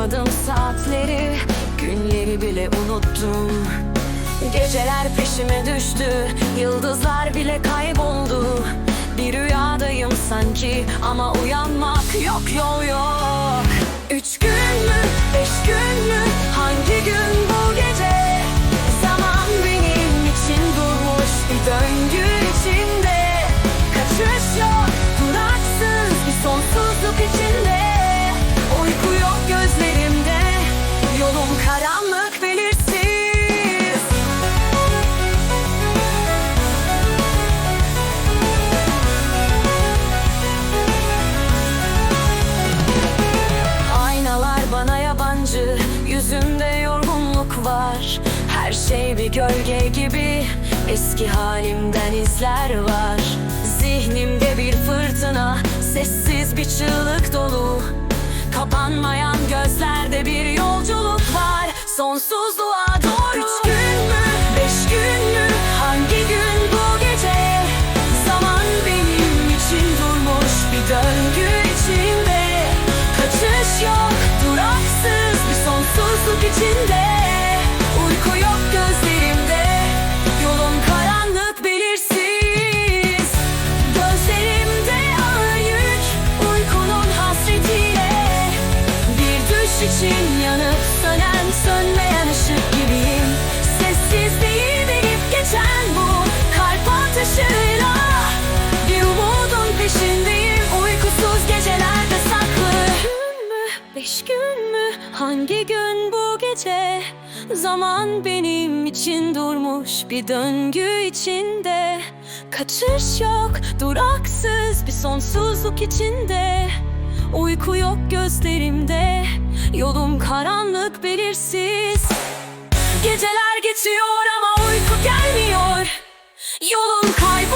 Saymadım saatleri Günleri bile unuttum. Geceler peşime düştü Yıldızlar bile kayboldu. Bir rüyadayım sanki Ama uyanmak yok yol yok. Üç gün mü, beş gün mü Hangi gün var. Her şey bir gölge gibi Eski halimden izler var. Zihnimde bir fırtına Sessiz bir çığlık dolu. Kapanmayan gözlerde bir yolculuk var. Sonsuzluğa doğru Hangi gün bu gece? Zaman benim için durmuş Bir döngü içinde. Kaçış yok duraksız Bir sonsuzluk içinde. Uyku yok gözlerimde Yolum karanlık belirsiz. Geceler geçiyor ama uyku gelmiyor. Yolum kayboldu